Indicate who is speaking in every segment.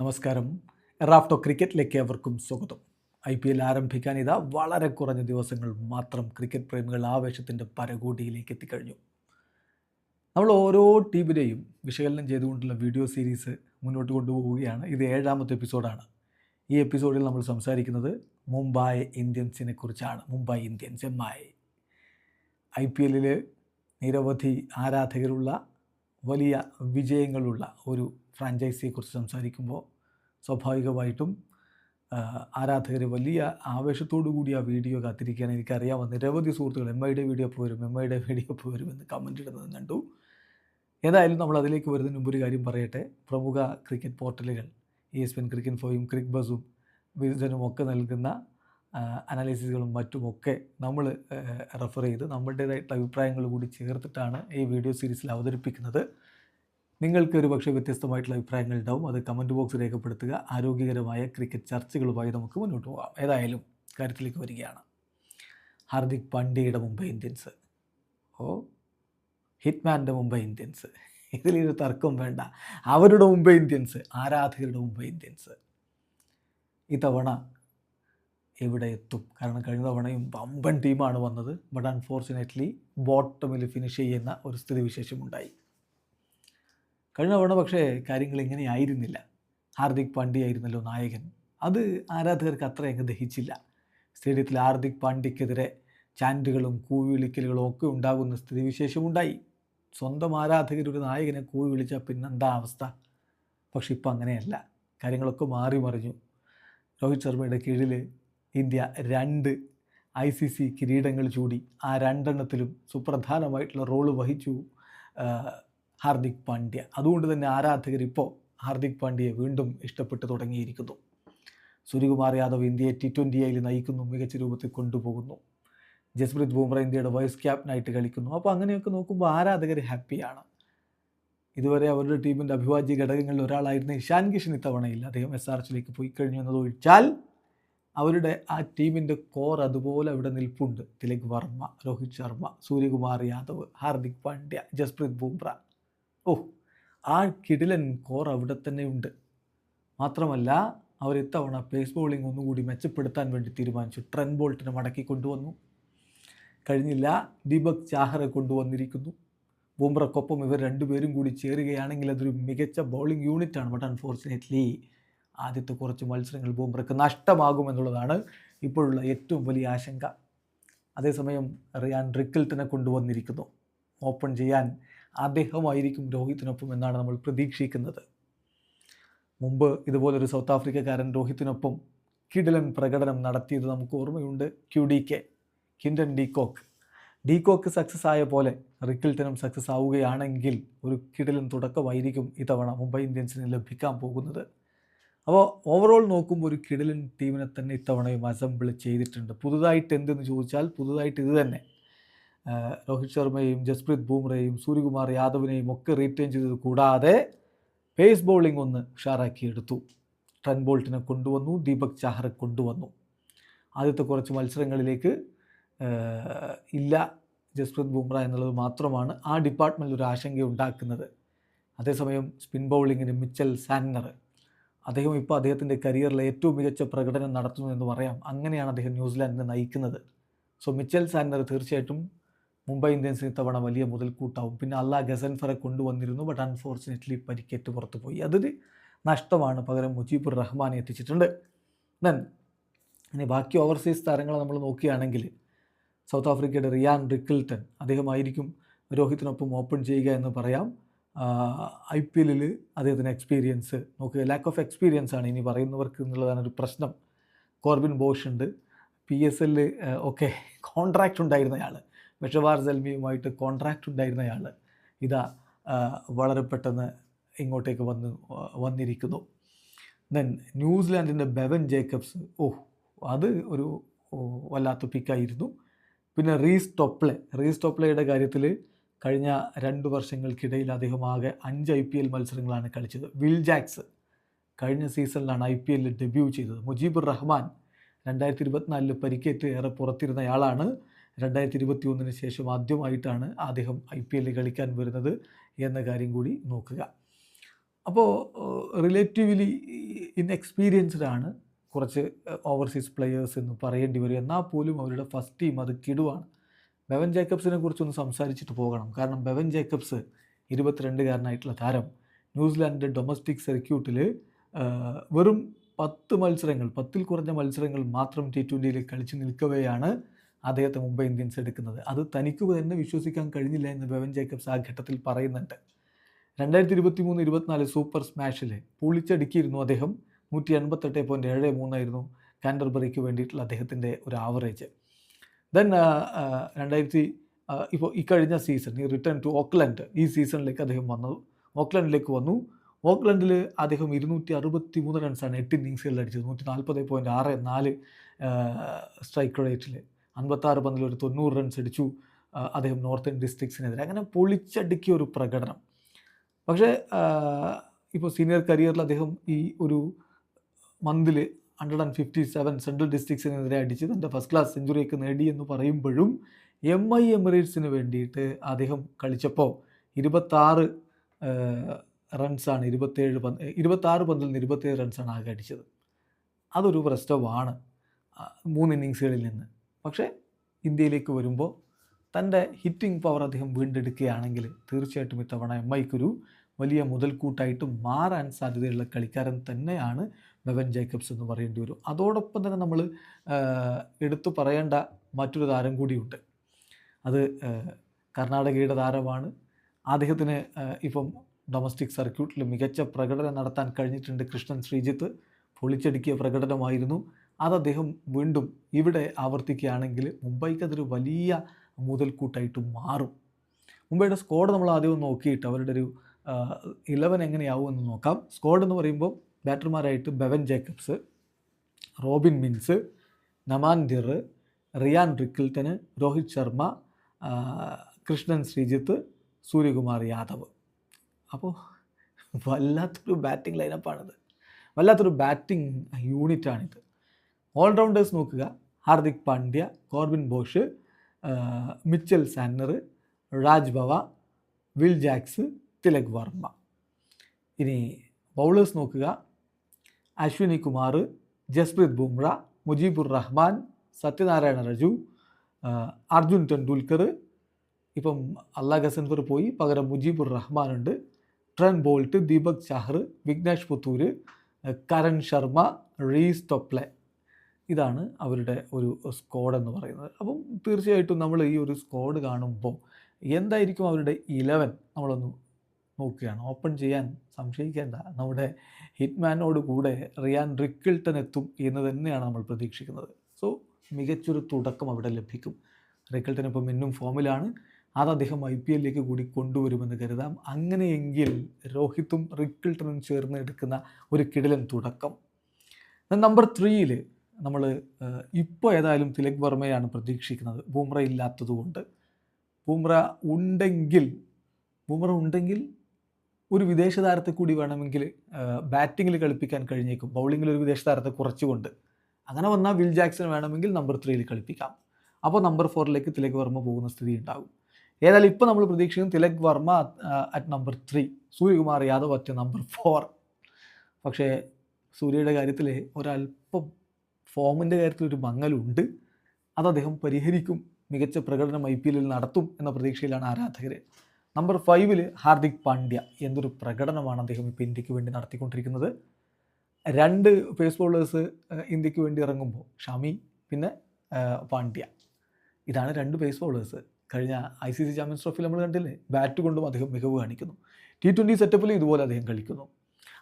Speaker 1: നമസ്കാരം. റാഫ്റ്റോ ക്രിക്കറ്റിലേക്ക് അവർക്കും സ്വാഗതം. ഐ പി എൽ ആരംഭിക്കാൻ ഇതാ വളരെ കുറഞ്ഞ ദിവസങ്ങൾ മാത്രം ക്രിക്കറ്റ് പ്രേമികൾ ആവേശത്തിന്റെ പരകോടിയിലേക്ക് എത്തിക്കഴിഞ്ഞു. നമ്മൾ ഓരോ ടീമിനെയും വിശകലനം ചെയ്തുകൊണ്ടുള്ള വീഡിയോ സീരീസ് മുന്നോട്ട് കൊണ്ടുപോവുകയാണ്. ഇത് ഏഴാമത്തെ എപ്പിസോഡാണ്. ഈ എപ്പിസോഡിൽ നമ്മൾ സംസാരിക്കുന്നത് മുംബൈ ഇന്ത്യൻസിനെ കുറിച്ചാണ്. Mumbai Indians M I I P എല്ലിൽ നിരവധി ആരാധകരുള്ള വലിയ വിജയങ്ങളുള്ള ഒരു ഫ്രാഞ്ചൈസിയെക്കുറിച്ച് സംസാരിക്കുമ്പോൾ സ്വാഭാവികമായിട്ടും ആരാധകർ വലിയ ആവേശത്തോടു കൂടി ആ വീഡിയോ കാത്തിരിക്കുകയാണ്. എനിക്കറിയാവുന്ന നിരവധി സുഹൃത്തുക്കൾ എം ഐയുടെ വീഡിയോ അപ്പോൾ വരും എം ഐയുടെ വീഡിയോ അപ്പോൾ വരും എന്ന് കമന്റ് ഇടുന്നത് കണ്ടു. ഏതായാലും നമ്മൾ അതിലേക്ക് വരുന്നതിന് മുമ്പ് ഒരു കാര്യം പറയട്ടെ. പ്രമുഖ ക്രിക്കറ്റ് പോർട്ടലുകൾ ഇ എസ് പെൻ ക്രിക്കറ്റ് ഫോയും ക്രിക് ബസും വിസനും ഒക്കെ നൽകുന്ന അനാലിസിസുകളും മറ്റുമൊക്കെ നമ്മൾ റെഫർ ചെയ്ത് നമ്മുടേതായിട്ടുള്ള അഭിപ്രായങ്ങൾ കൂടി ചേർത്തിട്ടാണ് ഈ വീഡിയോ സീരീസിൽ അവതരിപ്പിക്കുന്നത്. നിങ്ങൾക്ക് ഒരു പക്ഷേ വ്യത്യസ്തമായിട്ടുള്ള അഭിപ്രായങ്ങൾ ഉണ്ടാവും അത് കമന്റ് ബോക്സ് രേഖപ്പെടുത്തുക. ആരോഗ്യകരമായ ക്രിക്കറ്റ് ചർച്ചകളുമായി നമുക്ക് മുന്നോട്ട് പോകാം. ഏതായാലും കാര്യത്തിലേക്ക് വരികയാണ്. ഹാർദിക് പാണ്ഡ്യയുടെ മുംബൈ ഇന്ത്യൻസ്. ഓ ഹിറ്റ്മാന്റെ മുംബൈ ഇന്ത്യൻസ്. ഇതിലൊരു തർക്കം വേണ്ട. അവരുടെ മുംബൈ ഇന്ത്യൻസ് ആരാധകരുടെ മുംബൈ ഇന്ത്യൻസ്. ഇത്തവണ എവിടെ എത്തും? കാരണം കഴിഞ്ഞ തവണയും വമ്പൻ ടീമാണ് വന്നത്. ബട്ട് അൺഫോർച്ചുനേറ്റ്ലി ബോട്ടമിൽ ഫിനിഷ് ചെയ്യുന്ന ഒരു സ്ഥിതിവിശേഷമുണ്ടായി. കഴിഞ്ഞ തവണ പക്ഷേ കാര്യങ്ങൾ ഇങ്ങനെ ആയിരുന്നില്ല. ഹാർദിക് പാണ്ഡ്യ ആയിരുന്നല്ലോ നായകൻ. അത് ആരാധകർക്ക് അത്ര അങ്ങ് ദഹിച്ചില്ല. സ്റ്റേഡിയത്തിൽ ഹാർദിക് പാണ്ഡ്യക്കെതിരെ ചാന്റുകളും കൂവിളിക്കലുകളും ഒക്കെ ഉണ്ടാകുന്ന സ്ഥിതിവിശേഷമുണ്ടായി. സ്വന്തം ആരാധകരൊരു നായകനെ കൂവി വിളിച്ചാൽ പിന്നെന്താ അവസ്ഥ? പക്ഷെ ഇപ്പം അങ്ങനെയല്ല. കാര്യങ്ങളൊക്കെ മാറി മറിഞ്ഞു. രോഹിത് ശർമ്മയുടെ കീഴിൽ ഇന്ത്യ രണ്ട് ഐ സി സി കിരീടങ്ങൾ ചൂടി. ആ രണ്ടെണ്ണത്തിലും സുപ്രധാനമായിട്ടുള്ള റോൾ വഹിച്ചു ഹാർദിക് പാണ്ഡ്യ. അതുകൊണ്ട് തന്നെ ആരാധകർ ഇപ്പോൾ ഹാർദിക് പാണ്ഡ്യയെ വീണ്ടും ഇഷ്ടപ്പെട്ടു തുടങ്ങിയിരിക്കുന്നു. സൂര്യകുമാർ യാദവ് ഇന്ത്യയെ ടി ട്വന്റി നയിക്കുന്നു മികച്ച രൂപത്തിൽ കൊണ്ടുപോകുന്നു. ജസ്പ്രീത് ബുംറ ഇന്ത്യയുടെ വൈസ് ക്യാപ്റ്റനായിട്ട് കളിക്കുന്നു. അപ്പോൾ അങ്ങനെയൊക്കെ നോക്കുമ്പോൾ ആരാധകർ ഹാപ്പിയാണ്. ഇതുവരെ അവരുടെ ടീമിന്റെ അഭിവാജ്യ ഘടകങ്ങളിൽ ഒരാളായിരുന്ന ഇഷാൻ കിഷൻ ഇത്തവണയില്ല. അദ്ദേഹം എസ് ആർ എച്ചിലേക്ക് പോയി കഴിഞ്ഞു എന്നതൊഴിച്ചാൽ അവരുടെ ആ ടീമിന്റെ കോർ അതുപോലെ അവിടെ നിൽപ്പുണ്ട്. തിലക് വർമ്മ രോഹിത് ശർമ്മ സൂര്യകുമാർ യാദവ് ഹാർദിക് പാണ്ഡ്യ ജസ്പ്രീത് ബുംറ. ഓ ആ കിടിലൻ കോർ അവിടെ തന്നെ ഉണ്ട്. മാത്രമല്ല അവർ ഇത്തവണ പേസ് ബോളിംഗ് ഒന്നുകൂടി മെച്ചപ്പെടുത്താൻ വേണ്ടി തീരുമാനിച്ചു. ട്രെൻ ബോൾട്ടിനെ മടക്കി കൊണ്ടുവന്നു. കഴിഞ്ഞില്ല ദീപക് ചാഹറെ കൊണ്ടുവന്നിരിക്കുന്നു. ബുംറക്കൊപ്പം ഇവർ രണ്ടുപേരും കൂടി ചേരുകയാണെങ്കിൽ അതൊരു മികച്ച ബൗളിംഗ് യൂണിറ്റാണ് ബട്ട് അൺഫോർച്ചുനേറ്റ്ലി ആദ്യത്തെ കുറച്ച് മത്സരങ്ങൾ ബുംറയ്ക്ക് നഷ്ടമാകുമെന്നുള്ളതാണ് ഇപ്പോഴുള്ള ഏറ്റവും വലിയ ആശങ്ക. അതേസമയം റിയാൻ റിക്കിൾട്ടിനെ കൊണ്ടുവന്നിരിക്കുന്നു. ഓപ്പൺ ചെയ്യാൻ അദ്ദേഹമായിരിക്കും രോഹിത്തിനൊപ്പം എന്നാണ് നമ്മൾ പ്രതീക്ഷിക്കുന്നത്. മുമ്പ് ഇതുപോലൊരു സൗത്ത് ആഫ്രിക്കക്കാരൻ രോഹിത്തിനൊപ്പം കിടിലൻ പ്രകടനം നടത്തിയത് നമുക്ക് ഓർമ്മയുണ്ട്. Q D K Quinton de Kock. De Kock success ആയ പോലെ റിക്കിൾട്ടനും സക്സസ് ആവുകയാണെങ്കിൽ ഒരു കിടിലൻ തുടക്കമായിരിക്കും ഇത്തവണ മുംബൈ ഇന്ത്യൻസിന് ലഭിക്കാൻ പോകുന്നത്. അപ്പോൾ ഓവറോൾ നോക്കുമ്പോൾ ഒരു കിടിലൻ ടീമിനെ തന്നെ ഇത്തവണയും അസംബിൾ ചെയ്തിട്ടുണ്ട്. പുതുതായിട്ട് എന്തെന്ന് ചോദിച്ചാൽ പുതുതായിട്ട് ഇത് തന്നെ. രോഹിത് ശർമ്മയും ജസ്പ്രീത് ബൂംറയും സൂര്യകുമാർ യാദവിനെയും ഒക്കെ റീറ്റെയിൻ ചെയ്തത് കൂടാതെ പേസ് ബൗളിംഗ് ഒന്ന് ഉഷാറാക്കിയെടുത്തു ട്രെൻ ബോൾട്ടിനെ കൊണ്ടുവന്നു ദീപക് ചാഹറെ കൊണ്ടുവന്നു. ആദ്യത്തെ കുറച്ച് മത്സരങ്ങളിലേക്ക് ഇല്ല ജസ്പ്രീത് ബുംറ എന്നുള്ളത് മാത്രമാണ് ആ ഡിപ്പാർട്ട്മെന്റിൽ ഒരു ആശങ്ക ഉണ്ടാക്കുന്നത്. അതേസമയം സ്പിൻ ബൗളിങ്ങിന് മിച്ചൽ സാന്നർ അദ്ദേഹം ഇപ്പോൾ അദ്ദേഹത്തിന്റെ കരിയറിലെ ഏറ്റവും മികച്ച പ്രകടനം നടത്തുന്നു എന്ന് പറയാം. അങ്ങനെയാണ് അദ്ദേഹം ന്യൂസിലാൻഡിനെ നയിക്കുന്നത്. സോ മിച്ചൽ സാന്നർ തീർച്ചയായിട്ടും മുംബൈ ഇന്ത്യൻസിന് ഇത്തവണ വലിയ മുതൽക്കൂട്ടാവും. പിന്നെ അല്ലാ ഗസൻഫറെ കൊണ്ടുവന്നിരുന്നു ബട്ട് അൺഫോർച്ചുനേറ്റ്ലി പരിക്കേറ്റ് പുറത്തു പോയി അതൊരു നഷ്ടമാണ്. പകരം മുജീബുർ റഹ്മാനെ എത്തിച്ചിട്ടുണ്ട്. ദെൻ ഇനി ബാക്കി ഓവർസീസ് താരങ്ങളെ നമ്മൾ നോക്കുകയാണെങ്കിൽ സൗത്ത് ആഫ്രിക്കയുടെ റിയാൻ റിക്കിൾട്ടൺ അദ്ദേഹമായിരിക്കും രോഹിത്തിനൊപ്പം ഓപ്പൺ ചെയ്യുക എന്ന് പറയാം. ഐ പി എല്ലിൽ അദ്ദേഹത്തിന് എക്സ്പീരിയൻസ് നോക്കുക. ലാക്ക് ഓഫ് എക്സ്പീരിയൻസ് ആണ് ഇനി പറയുന്നവർക്ക് എന്നുള്ളതാണ് ഒരു പ്രശ്നം. കോർബിൻ ബോഷ് ഉണ്ട്. പി എസ് എല്ലിൽ ഒക്കെ കോൺട്രാക്റ്റ് ഉണ്ടായിരുന്നയാൾ മെഷവാർ സെൽമിയുമായിട്ട് കോൺട്രാക്റ്റ് ഉണ്ടായിരുന്നയാൾ ഇതാ വളരെ പെട്ടെന്ന് ഇങ്ങോട്ടേക്ക് വന്ന് വന്നിരിക്കുന്നു. ദെൻ ന്യൂസിലാൻഡിന്റെ ബെവൻ ജേക്കബ്സ് ഓ അത് ഒരു വല്ലാത്ത പിക്കായിരുന്നു പിന്നെ റീസ് ടോപ്ലെ റീസ് ടോപ്ലെയുടെ കാര്യത്തിൽ കഴിഞ്ഞ രണ്ട് വർഷങ്ങൾക്കിടയിൽ അദ്ദേഹം ആകെ അഞ്ച് ഐ പി എൽ മത്സരങ്ങളാണ് കളിച്ചത്. വിൽ ജാക്സ് കഴിഞ്ഞ സീസണിലാണ് ഐ പി എല്ലിൽ ഡെബ്യൂ ചെയ്തത്. മുജീബുർ റഹ്മാൻ രണ്ടായിരത്തി ഇരുപത്തിനാലിൽ പരിക്കേറ്റ് ഏറെ പുറത്തിരുന്നയാളാണ് രണ്ടായിരത്തി ഇരുപത്തി ഒന്നിന് ശേഷം ആദ്യമായിട്ടാണ് അദ്ദേഹം ഐ പി എല്ലിൽ കളിക്കാൻ വരുന്നത് എന്ന കാര്യം കൂടി നോക്കുക. അപ്പോൾ റിലേറ്റീവ്ലി ഇൻഎക്സ്പീരിയൻസ്ഡ് ആണ് കുറച്ച് ഓവർസീസ് പ്ലെയേഴ്സ് എന്ന് പറയേണ്ടി വരും. എന്നാൽ പോലും അവരുടെ ഫസ്റ്റ് ടീം അത് കിടുവാണ്. ബെവൻ ജേക്കബ്സിനെ കുറിച്ചൊന്ന് സംസാരിച്ചിട്ട് പോകണം. കാരണം ബെവൻ ജേക്കബ്സ് ഇരുപത്തിരണ്ടുകാരനായിട്ടുള്ള താരം ന്യൂസിലാൻഡിന്റെ ഡൊമസ്റ്റിക് സർക്യൂട്ടിൽ വെറും പത്ത് മത്സരങ്ങൾ പത്തിൽ കുറഞ്ഞ മത്സരങ്ങൾ മാത്രം ടി ട്വന്റിയിൽ കളിച്ച് നിൽക്കവെയാണ് അദ്ദേഹത്തെ മുംബൈ ഇന്ത്യൻസ് എടുക്കുന്നത്. അത് തനിക്ക് തന്നെ വിശ്വസിക്കാൻ കഴിഞ്ഞില്ല എന്ന് ബെവൻ ജേക്കബ്സ് ആ ഘട്ടത്തിൽ പറയുന്നുണ്ട്. രണ്ടായിരത്തി ഇരുപത്തി മൂന്ന് ഇരുപത്തിനാല് സൂപ്പർ സ്മാഷിൽ പൊളിച്ചടുക്കിയിരുന്നു അദ്ദേഹം. നൂറ്റി എൺപത്തെട്ട് പോയിന്റ് ഏഴ് മൂന്നായിരുന്നു കാൻഡർബറിക്ക് വേണ്ടിയിട്ടുള്ള അദ്ദേഹത്തിന്റെ ഒരു ആവറേജ് ദെൻ രണ്ടായിരത്തി ഇപ്പോൾ ഈ കഴിഞ്ഞ സീസൺ ഈ റിട്ടേൺ ടു ഓക്ലൻഡ് ഈ സീസണിലേക്ക് അദ്ദേഹം വന്നു. ഓക്ലൻഡിലേക്ക് വന്നു. ഓക്ലൻഡിൽ അദ്ദേഹം ഇരുന്നൂറ്റി അറുപത്തി മൂന്ന് റൺസാണ് എട്ട് ഇന്നിങ്സുകളിൽ അടിച്ചത്. നൂറ്റി നാൽപ്പത് പോയിന്റ് ആറ് നാല് സ്ട്രൈക്ക് റേറ്റിൽ അൻപത്താറ് പന്തിൽ ഒരു തൊണ്ണൂറ് റൺസ് അടിച്ചു. അദ്ദേഹം അദ്ദേഹം നോർത്തേൺ ഡിസ്ട്രിക്ട്സിനെതിരെ അങ്ങനെ പൊളിച്ചടുക്കിയ ഒരു പ്രകടനം. പക്ഷേ ഇപ്പോൾ സീനിയർ കരിയറിൽ അദ്ദേഹം ഈ ഒരു മന്തിൽ hundred and fifty seven central ഡിസ്ട്രിക്ട്സിനെതിരെ അടിച്ച് തന്റെ ഫസ്റ്റ് ക്ലാസ് സെഞ്ചുറിയൊക്കെ നേടി എന്ന് പറയുമ്പോഴും എം ഐ എമിറേറ്റ്സിന് വേണ്ടിയിട്ട് അദ്ദേഹം കളിച്ചപ്പോൾ ഇരുപത്താറ് റൺസാണ് ഇരുപത്തേഴ് പന്ത് ഇരുപത്താറ് പന്തിൽ നിന്ന് ഇരുപത്തേഴ് റൺസാണ് ആകെ അടിച്ചത്. അതൊരു പ്രശ്നമാണ്. മൂന്ന് ഇന്നിങ്സുകളിൽ നിന്ന്. പക്ഷേ ഇന്ത്യയിലേക്ക് വരുമ്പോൾ തന്റെ ഹിറ്റിംഗ് പവർ അദ്ദേഹം വീണ്ടെടുക്കുകയാണെങ്കിൽ തീർച്ചയായിട്ടും ഇത്തവണ എം ഐക്കൊരു വലിയ മുതൽക്കൂട്ടായിട്ട് മാറാൻ സാധ്യതയുള്ള കളിക്കാരൻ തന്നെയാണ് മെവൻ ജേക്കബ്സ് എന്ന് പറയേണ്ടി വരും. അതോടൊപ്പം തന്നെ നമ്മൾ എടുത്തു പറയേണ്ട മറ്റൊരു താരം കൂടിയുണ്ട്. അത് കർണാടകയുടെ താരമാണ്. അദ്ദേഹത്തിന് ഇപ്പം ഡൊമസ്റ്റിക് സർക്യൂട്ടിൽ മികച്ച പ്രകടനം നടത്താൻ കഴിഞ്ഞിട്ടുണ്ട് കൃഷ്ണൻ ശ്രീജിത്ത്. പൊളിച്ചടുക്കിയ പ്രകടനമായിരുന്നു. അത് അദ്ദേഹം വീണ്ടും ഇവിടെ ആവർത്തിക്കുകയാണെങ്കിൽ മുംബൈക്ക് അതൊരു വലിയ മുതൽക്കൂട്ടായിട്ട് മാറും. മുംബൈയുടെ സ്ക്വാഡ് നമ്മൾ ആദ്യം നോക്കിയിട്ട് അവരുടെ ഒരു ഇലവൻ എങ്ങനെയാവും എന്ന് നോക്കാം. സ്ക്വാഡ് എന്ന് പറയുമ്പോൾ ബാറ്റർമാരായിട്ട് Bevon Jacobs Robin Minz Naman Dhir Ryan റിക്കിൾട്ടന് Rohit Sharma Krishnan Shrijith Suryakumar Yadav. അപ്പോൾ വല്ലാത്തൊരു ബാറ്റിംഗ് ലൈനപ്പാണിത് വല്ലാത്തൊരു ബാറ്റിംഗ് യൂണിറ്റാണിത് ഓൾറൗണ്ടേഴ്സ് നോക്കുക. Hardik Pandya Corbin Bosch Mitchell Santner Raj Bawa Will Jacks Tilak Varma. ഇനി ബൗളേഴ്സ് നോക്കുക. അശ്വിനി കുമാർ ജസ്പ്രീത് ബുംറ മുജീബുർ റഹ്മാൻ സത്യനാരായണ രജു അർജുൻ ടെണ്ടുൽക്കർ. ഇപ്പം അള്ളാ ഗസൻഫർ പോയി. പകരം Mujeeb റഹ്മാനുണ്ട് Trent Boult Deepak Chahar Vignesh Puthur Karn Sharma Reece Topley. ഇതാണ് അവരുടെ ഒരു സ്ക്വാഡ് എന്ന് പറയുന്നത്. അപ്പം തീർച്ചയായിട്ടും നമ്മൾ ഈ ഒരു സ്ക്വാഡ് കാണുമ്പോൾ എന്തായിരിക്കും അവരുടെ ഇലവൻ നമ്മളൊന്ന് നോക്കുകയാണ്. ഓപ്പൺ ചെയ്യാൻ സംശയിക്കേണ്ട. നമ്മുടെ ഹിറ്റ്മാനോട് കൂടെ റിയാൻ റിക്കിൾട്ടൺ എത്തും എന്ന് തന്നെയാണ് നമ്മൾ പ്രതീക്ഷിക്കുന്നത്. സോ മികച്ചൊരു തുടക്കം അവിടെ ലഭിക്കും. റിക്കിൾട്ടൺ ഇപ്പം ഇന്നും ഫോമിലാണ് അത് അദ്ദേഹം ഐ പി എല്ലിലേക്ക് കൂടി കൊണ്ടുവരുമെന്ന് കരുതാം. അങ്ങനെയെങ്കിൽ രോഹിത്തും റിക്കിൾട്ടനും ചേർന്ന് എടുക്കുന്ന ഒരു കിടിലൻ തുടക്കം. നമ്പർ ത്രീയിൽ നമ്മൾ ഇപ്പോൾ ഏതായാലും തിലക് വർമ്മയാണ് പ്രതീക്ഷിക്കുന്നത്. ബൂമ്ര ഇല്ലാത്തതുകൊണ്ട്. ബൂമ്ര ഉണ്ടെങ്കിൽ ബൂമ്ര ഉണ്ടെങ്കിൽ ഒരു വിദേശ താരത്തെ കൂടി വേണമെങ്കിൽ ബാറ്റിങ്ങിൽ കളിപ്പിക്കാൻ കഴിഞ്ഞേക്കും. ബൗളിങ്ങിൽ ഒരു വിദേശ താരത്തെ കുറച്ചുകൊണ്ട്. അങ്ങനെ വന്നാൽ വിൽ ജാക്സൺ വേണമെങ്കിൽ നമ്പർ ത്രീയിൽ കളിപ്പിക്കാം. അപ്പോൾ നമ്പർ ഫോറിലേക്ക് തിലക് വർമ്മ പോകുന്ന സ്ഥിതി ഉണ്ടാകും. ഏതായാലും ഇപ്പോൾ നമ്മൾ പ്രതീക്ഷിക്കുന്നത് Tilak Varma at number three. Suryakumar Yadav at number four. പക്ഷേ സൂര്യയുടെ കാര്യത്തിൽ ഒരല്പം ഫോമിന്റെ കാര്യത്തിൽ ഒരു മങ്ങലുണ്ട്. അത് അദ്ദേഹം പരിഹരിക്കും. മികച്ച പ്രകടനം ഐ പി എല്ലിൽ നടത്തും എന്ന പ്രതീക്ഷയിലാണ് ആരാധകർ നമ്പർ ഫൈവിൽ ഹാർദിക് പാണ്ഡ്യ എന്തൊരു പ്രകടനമാണ് അദ്ദേഹം ഇപ്പോൾ ഇന്ത്യയ്ക്ക് വേണ്ടി നടത്തിക്കൊണ്ടിരിക്കുന്നത്. രണ്ട് പേസ് ബോളേഴ്സ് ഇന്ത്യയ്ക്ക് വേണ്ടി ഇറങ്ങുമ്പോൾ ഷമി പിന്നെ പാണ്ഡ്യ. ഇതാണ് രണ്ട് പേസ് ബോളേഴ്സ് കഴിഞ്ഞ ഐ സി സി ചാമ്പ്യൻസ് ട്രോഫിയിൽ നമ്മൾ കണ്ടില്ലേ? ബാറ്റ് കൊണ്ടും അദ്ദേഹം മികവ് കാണിക്കുന്നു. ടി ട്വന്റി സെറ്റപ്പിൽ ഇതുപോലെ അദ്ദേഹം കളിക്കുന്നു.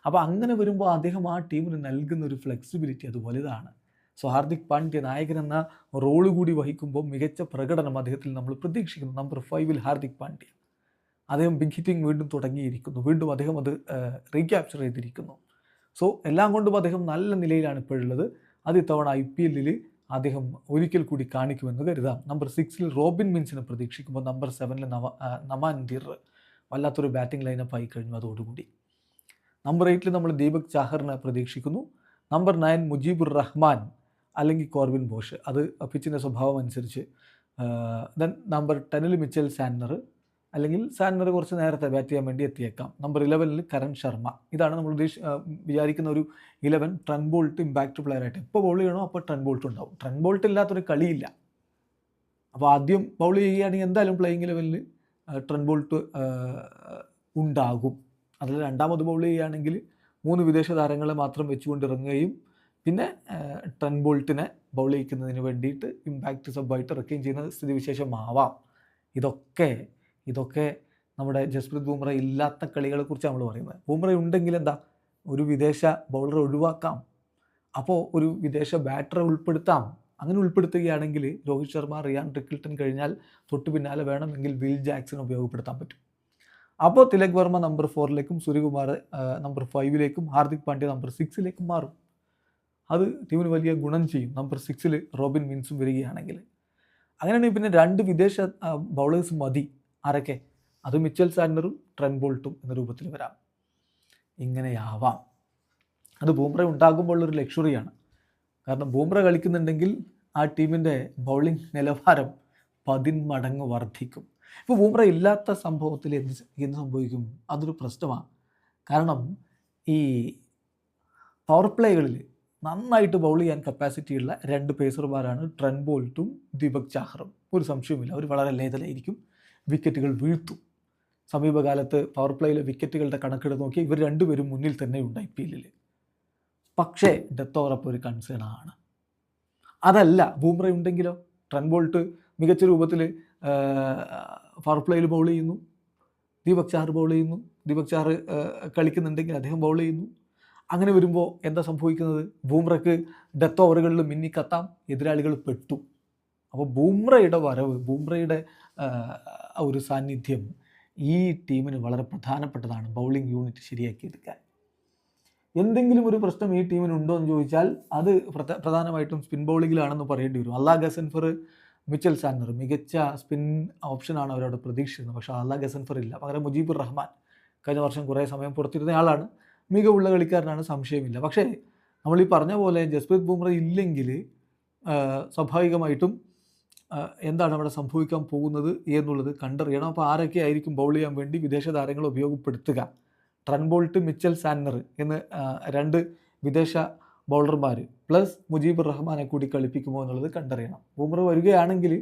Speaker 1: അപ്പോൾ അങ്ങനെ വരുമ്പോൾ അദ്ദേഹം ആ ടീമിന് നൽകുന്ന ഒരു ഫ്ലെക്സിബിലിറ്റി അത് വലുതാണ് സോ ഹാർദിക് പാണ്ഡ്യ നായകൻ എന്ന റോൾ കൂടി വഹിക്കുമ്പോൾ മികച്ച പ്രകടനം അദ്ദേഹത്തിൽ നമ്മൾ പ്രതീക്ഷിക്കുന്നു. നമ്പർ ഫൈവിൽ ഹാർദിക് പാണ്ഡ്യ. അദ്ദേഹം ബിഗ് ഹിറ്റിംഗ് വീണ്ടും തുടങ്ങിയിരിക്കുന്നു. വീണ്ടും അദ്ദേഹം അത് റീക്യാപ്ചർ ചെയ്തിരിക്കുന്നു. സോ എല്ലാം കൊണ്ടും അദ്ദേഹം നല്ല നിലയിലാണ് ഇപ്പോഴുള്ളത്. അത് ഇത്തവണ ഐ പി എല്ലിൽ അദ്ദേഹം ഒരിക്കൽ കൂടി കാണിക്കുമെന്ന് കരുതാം. നമ്പർ സിക്സിൽ റോബിൻ മിൻസിനെ പ്രതീക്ഷിക്കുമ്പോൾ നമ്പർ സെവനിൽ നവ നമാൻ ദിർ വല്ലാത്തൊരു ബാറ്റിംഗ് ലൈനപ്പ് ആയി കഴിഞ്ഞു അതോടുകൂടി. നമ്പർ എയ്റ്റിൽ നമ്മൾ ദീപക് ചാഹറിനെ പ്രതീക്ഷിക്കുന്നു. നമ്പർ നയൻ മുജീബുർ റഹ്മാൻ അല്ലെങ്കിൽ കോർബിൻ ബോഷ്. അത് പിച്ചിന്റെ സ്വഭാവം അനുസരിച്ച് ദെൻ നമ്പർ ടെനിൽ മിച്ചൽ സാൻനർ അല്ലെങ്കിൽ സാൻമർ കുറച്ച് നേരത്തെ ബാറ്റ് ചെയ്യാൻ വേണ്ടി എത്തിയേക്കാം. നമ്പർ ഇലവനിൽ കരൺ ശർമ്മ. ഇതാണ് നമ്മൾ ഉദ്ദേശ വിചാരിക്കുന്ന ഒരു eleven Trent Boult impact player ആയിട്ട്. എപ്പോൾ ബോൾ ചെയ്യണോ? അപ്പോൾ ട്രൺ ബോൾട്ട് ഉണ്ടാവും. ട്രൺ ബോൾട്ട് ഇല്ലാത്തൊരു കളിയില്ല. അപ്പോൾ ആദ്യം ബൗൾ ചെയ്യുകയാണെങ്കിൽ എന്തായാലും പ്ലേയിങ് ലെവലിൽ ട്രൺ ബോൾട്ട് ഉണ്ടാകും. അതിൽ രണ്ടാമത് ബൗൾ ചെയ്യുകയാണെങ്കിൽ മൂന്ന് വിദേശ താരങ്ങളെ മാത്രം വെച്ചുകൊണ്ട് ഇറങ്ങുകയും പിന്നെ ട്രൺ ബോൾട്ടിനെ ബൗൾ ചെയ്യിക്കുന്നതിന് വേണ്ടിയിട്ട് ഇമ്പാക്റ്റ് സബായിട്ട് ഇറക്കുകയും ചെയ്യുന്ന സ്ഥിതിവിശേഷമാവാം. ഇതൊക്കെ ഇതൊക്കെ നമ്മുടെ ജസ്പ്രീത് ബുംറ ഇല്ലാത്ത കളികളെക്കുറിച്ച് നമ്മൾ പറയുന്നത്. ബുംറ ഉണ്ടെങ്കിൽ എന്താ? ഒരു വിദേശ ബൗളറെ ഒഴിവാക്കാം. അപ്പോൾ ഒരു വിദേശ ബാറ്ററെ ഉൾപ്പെടുത്താം. അങ്ങനെ ഉൾപ്പെടുത്തുകയാണെങ്കിൽ രോഹിത് ശർമ്മ റിയാൻ റിക്കിൾട്ടൺ കഴിഞ്ഞാൽ തൊട്ട് പിന്നാലെ വേണമെങ്കിൽ വിൽ ജാക്സൺ ഉപയോഗപ്പെടുത്താൻ പറ്റും. അപ്പോൾ തിലക് വർമ്മ നമ്പർ ഫോറിലേക്കും സൂര്യകുമാർ നമ്പർ ഫൈവിലേക്കും ഹാർദിക് പാണ്ഡ്യ നമ്പർ സിക്സിലേക്കും മാറും. അത് ടീമിന് വലിയ ഗുണം ചെയ്യും. നമ്പർ സിക്സിൽ റോബിൻ മിൻസും വരികയാണെങ്കിൽ. അങ്ങനെയാണെങ്കിൽ പിന്നെ രണ്ട് വിദേശ ബൗളേഴ്സ് മതി. ആരൊക്കെ? അത് മിച്ചൽ സാൻഡറും ട്രെൻ ബോൾട്ടും എന്ന രൂപത്തിൽ വരാം. ഇങ്ങനെയാവാം. അത് ബൂംറ ഉണ്ടാകുമ്പോൾ ഒരു ലക്ഷറിയാണ്. കാരണം ബൂംറ കളിക്കുന്നുണ്ടെങ്കിൽ ആ ടീമിന്റെ ബൗളിംഗ് നിലവാരം പതിന്മടങ്ങ് വർദ്ധിക്കും. ഇപ്പോൾ ബൂംറ ഇല്ലാത്ത സംഭവത്തിൽ എന്ത് എന്ത് സംഭവിക്കും? അതൊരു പ്രശ്നമാണ്. കാരണം ഈ പവർ പ്ലേകളിൽ നന്നായിട്ട് ബൗൾ ചെയ്യാൻ കപ്പാസിറ്റിയുള്ള രണ്ട് പേസർമാരാണ് ട്രെൻ ബോൾട്ടും ദീപക് ചാഹറും. ഒരു സംശയവുമില്ല അവർ വളരെ ലേതലായിരിക്കും. വിക്കറ്റുകൾ വീഴ്ത്തും. സമീപകാലത്ത് പവർ പ്ലേയിലെ വിക്കറ്റുകളുടെ കണക്കെടുത്ത് നോക്കി ഇവർ രണ്ടുപേരും മുന്നിൽ തന്നെ ഉണ്ട് ഐ പി എല്ലിൽ പക്ഷേ ഡെത്ത് ഓവറപ്പ് ഒരു കൺസേൺ ആണ്. അതല്ല ബൂംറ ഉണ്ടെങ്കിലോ? ട്രെൻ ബോൾട്ട് മികച്ച രൂപത്തിൽ പവർ പ്ലേയിൽ ബൗൾ ചെയ്യുന്നു. ദീപക് ചാഹർ ബൗൾ ചെയ്യുന്നു. ദീപക് ചാഹർ കളിക്കുന്നുണ്ടെങ്കിൽ അദ്ദേഹം ബൗൾ ചെയ്യുന്നു. അങ്ങനെ വരുമ്പോൾ എന്താ സംഭവിക്കുന്നത്? ബൂംറയ്ക്ക് ഡെത്ത് ഓവറുകളിൽ മിന്നിക്കത്താം എതിരാളികൾ പെട്ടു. അപ്പോൾ ബൂംറയുടെ വരവ് ബൂംറയുടെ ഒരു സാന്നിധ്യം ഈ ടീമിന് വളരെ പ്രധാനപ്പെട്ടതാണ്. ബൗളിംഗ് യൂണിറ്റ് ശരിയാക്കി എടുക്കാൻ എന്തെങ്കിലും ഒരു പ്രശ്നം ഈ ടീമിന് ഉണ്ടോ എന്ന് ചോദിച്ചാൽ അത് പ്രധാനമായിട്ടും സ്പിൻ ബൗളിങ്ങിലാണെന്ന് പറയേണ്ടി വരും. അല്ലാ ഗസൻഫർ മിച്ചൽ സാൻഡർ മികച്ച സ്പിൻ ഓപ്ഷനാണ് അവരവിടെ പ്രതീക്ഷിക്കുന്നത് പക്ഷേ അല്ലാ ഗസൻഫർ ഇല്ല. പകരം മുജീബുർ റഹ്മാൻ കഴിഞ്ഞ വർഷം കുറേ സമയം പുറത്തിരുന്ന ആളാണ്. മികവുള്ള കളിക്കാരനാണ് സംശയമില്ല. പക്ഷേ നമ്മൾ ഈ പറഞ്ഞ പോലെ ജസ്പ്രീത് ബുംറ ഇല്ലെങ്കിൽ സ്വാഭാവികമായിട്ടും എന്താണ് അവിടെ സംഭവിക്കാൻ പോകുന്നത് എന്നുള്ളത് കണ്ടറിയണം. അപ്പോൾ ആരൊക്കെ ആയിരിക്കും ബൗൾ ചെയ്യാൻ വേണ്ടി വിദേശ താരങ്ങൾ ഉപയോഗപ്പെടുത്തുക? ട്രൺബോൾട്ട് മിച്ചൽ സാന്നർ എന്ന് രണ്ട് വിദേശ ബൗളർമാർ പ്ലസ് മുജീബ് റഹ്മാനെ കൂടി കളിപ്പിക്കുമോ എന്നുള്ളത് കണ്ടറിയണം. ബുംറ വരികയാണെങ്കിൽ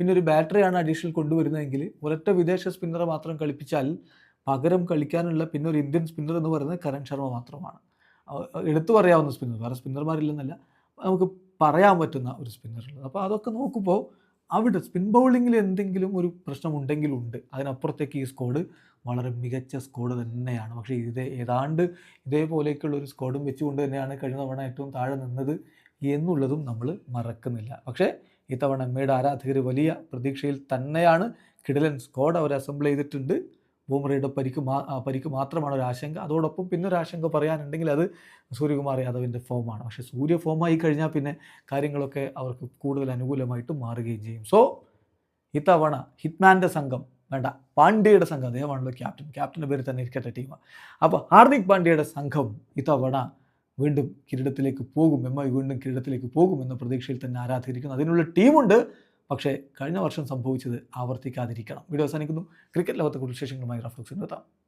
Speaker 1: പിന്നെ ഒരു ബാറ്ററിയാണ് അഡീഷണൽ കൊണ്ടുവരുന്നതെങ്കിൽ ഒരൊറ്റ വിദേശ സ്പിന്നറെ മാത്രം കളിപ്പിച്ചാൽ പകരം കളിക്കാനുള്ള പിന്നെ ഒരു ഇന്ത്യൻ സ്പിന്നർ എന്ന് പറയുന്നത് കരൺ ശർമ്മ മാത്രമാണ്. എടുത്തു പറയാവുന്ന സ്പിന്നർ വേറെ സ്പിന്നർമാരില്ലെന്നല്ല നമുക്ക് പറയാൻ പറ്റുന്ന ഒരു സ്പിന്നറുള്ളത്. അപ്പോൾ അതൊക്കെ നോക്കുമ്പോൾ അവിടെ സ്പിൻ ബൗളിങ്ങിൽ എന്തെങ്കിലും ഒരു പ്രശ്നമുണ്ടെങ്കിലുണ്ട്. അതിനപ്പുറത്തേക്ക് ഈ സ്കോഡ് വളരെ മികച്ച സ്കോഡ് തന്നെയാണ്. പക്ഷേ ഇത് ഏതാണ്ട് ഇതേപോലെയൊക്കെയുള്ള ഒരു സ്കോഡും വെച്ചുകൊണ്ട് തന്നെയാണ് കഴിഞ്ഞ തവണ ഏറ്റവും താഴെ നിന്നത് എന്നുള്ളതും നമ്മൾ മറക്കുന്നില്ല. പക്ഷേ ഇത്തവണ എമ്മയുടെ ആരാധകർ വലിയ പ്രതീക്ഷയിൽ തന്നെയാണ് കിടലൻ സ്കോഡ് അവർ അസംബിൾ ചെയ്തിട്ടുണ്ട്. ബൂമറയുടെ പരിക്ക് മാ പരിക്ക് മാത്രമാണ് ഒരു ആശങ്ക. അതോടൊപ്പം പിന്നെ ഒരു ആശങ്ക പറയാനുണ്ടെങ്കിൽ അത് സൂര്യകുമാർ യാദവിന്റെ ഫോമാണ്. പക്ഷേ സൂര്യ ഫോമായി കഴിഞ്ഞാൽ പിന്നെ കാര്യങ്ങളൊക്കെ അവർക്ക് കൂടുതൽ അനുകൂലമായിട്ട് മാറുകയും ചെയ്യും. സോ ഇത്തവണ ഹിറ്റ്മാന്റെ സംഘം വേണ്ട പാണ്ഡ്യയുടെ സംഘം അദ്ദേഹമാണല്ലോ ക്യാപ്റ്റൻ. ക്യാപ്റ്റന്റെ പേര് തന്നെ ഇരിക്കട്ടെ ടീം. അപ്പോൾ ഹാർദിക് പാണ്ഡ്യയുടെ സംഘം ഇത്തവണ വീണ്ടും കിരീടത്തിലേക്ക് പോകും. എം ഐ വീണ്ടും കിരീടത്തിലേക്ക് പോകും എന്ന പ്രതീക്ഷയിൽ തന്നെ ആരാധിക്കുന്നു അതിനുള്ള ടീമുണ്ട് പക്ഷേ കഴിഞ്ഞ വർഷം സംഭവിച്ചത് ആവർത്തിക്കാതിരിക്കണം. വീഡിയോ അവസാനിക്കുന്നു. ക്രിക്കറ്റ് ലോകത്തെ കുറിച്ച് വിശേഷങ്ങളുമായി റഫ്ലക്സിന് എത്താം.